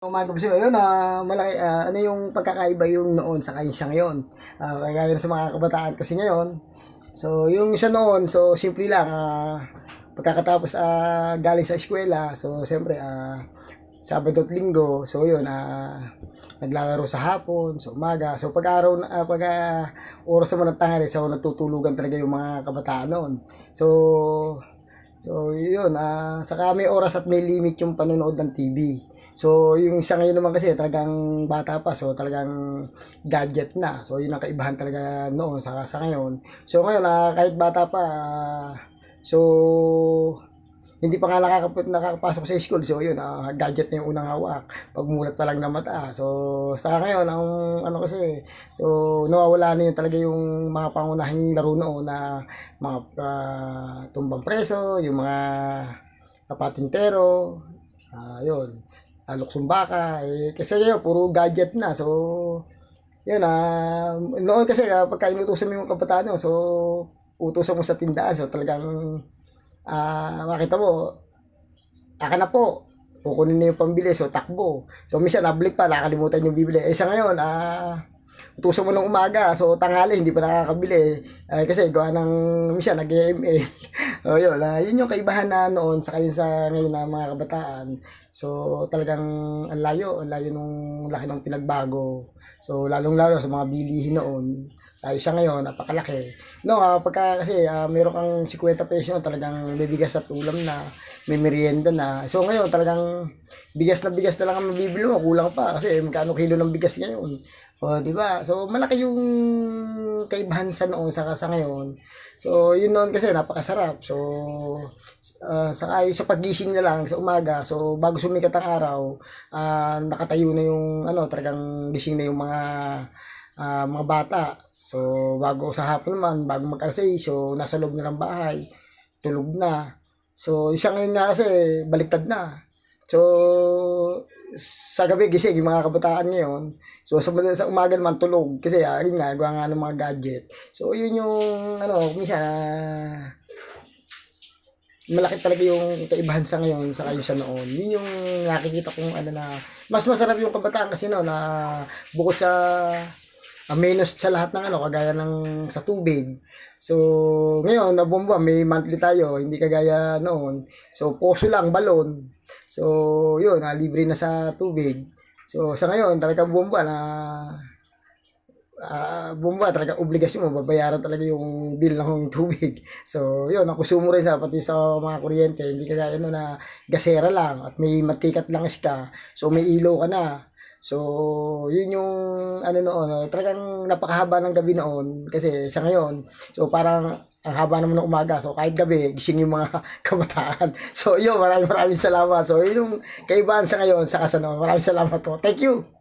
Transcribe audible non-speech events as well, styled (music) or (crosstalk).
Umaga po siya. Ayun, ah, malaki, ah, ano yung pagkakaiba yung noon sa kayo siya ngayon. Ah, kagaya sa mga kabataan kasi ngayon. So, yung isa noon, so simple lang, ah, pagkakatapos ah, galing sa eskwela, so siyempre, ah, Sabado at Linggo, so yun, ah, naglalaro sa hapon, sa umaga. So pag araw, ah, pag ah, oras naman ng tanghali, so natutulugan talaga yung mga kabataan noon. So, So, yun, ah saka may oras at may limit yung panonood ng TV. So, yung isa ngayon naman kasi talagang bata pa, so talagang gadget na. So, yun ang kaibahan talaga noon sa, sa ngayon. So, ngayon, ah, kahit bata pa, ah, so, hindi pa nga nakakapit, nakakapasok sa school. So, yun, ah, gadget na yung unang hawak. Pagmulat pa lang ng mata. So, sa ngayon, ang ano kasi, so, nawawala na yun talaga yung mga pangunahing laro noon na mga ah, tumbang preso, yung mga patintero, ah yun, uh, luksumbaka, eh, kasi yun, puro gadget na. So, yun, ah, noon kasi, uh, pagka inutusan mo yung kabataan, no, so, utusan mo sa tindahan, so talagang, ah, makita mo, aka na po, kukunin na yung pambili, so takbo. So, minsan, nablik pa, nakakalimutan yung bibili. Eh, sa ngayon, ah, utusan mo ng umaga, so tanghali, hindi pa nakakabili. Eh, kasi gawa ng, minsan, nag-EMA. (laughs) o yun, ah, yun yung kaibahan na noon sa kayo sa ngayon na mga kabataan. So, talagang ang layo, ang layo nung laki ng pinagbago. So, lalong-lalo sa mga bilihin noon. Tayo siya ngayon, napakalaki. No, ah, pagka kasi ah, meron kang 50 pesos, talagang may bigas at ulam na, may merienda na. So ngayon, talagang bigas na bigas na lang ang mabibili mo, kulang pa kasi magkano kilo ng bigas ngayon. O, di ba? So malaki yung kaibahan sa noon sa sa ngayon. So yun noon kasi napakasarap. So ah, sa sa pagising na lang sa umaga, so bago sumikat ang araw, ah, nakatayo na yung ano, talagang gising na yung mga ah, mga bata. So, bago sa hapon naman, bago mag so nasa loob na ng bahay, tulog na. So, isa ngayon nga kasi, baliktad na. So, sa gabi gising yung mga kabataan ngayon. So, sa, sa umaga naman tulog. Kasi, ah, yun nga, gawa nga ng mga gadget. So, yun yung, ano, minsan, ah, malaki talaga yung kaibahan sa ngayon sa kayo sa noon. Yun yung nakikita kong ano na, mas masarap yung kabataan kasi no, na bukod sa menos sa lahat ng ano, kagaya ng sa tubig. So, ngayon, na bomba, may monthly tayo, hindi kagaya noon. So, poso lang, balon. So, yun, ah, libre na sa tubig. So, sa ngayon, talagang bomba na ah bomba talaga obligasyon mo babayaran talaga yung bill ng (laughs) tubig. So, yun, ang konsumo rin sa pati sa mga kuryente, hindi kagaya no na gasera lang at may matikat lang ka. So, may ilaw ka na. So, yun yung ano noon, no, talagang napakahaba ng gabi noon kasi sa ngayon, so parang ang haba naman ng umaga. So, kahit gabi, gising yung mga (laughs) kabataan. So, yun, maraming maraming salamat. So, yun yung kaibahan sa ngayon sa kasano. Maraming salamat po. Thank you.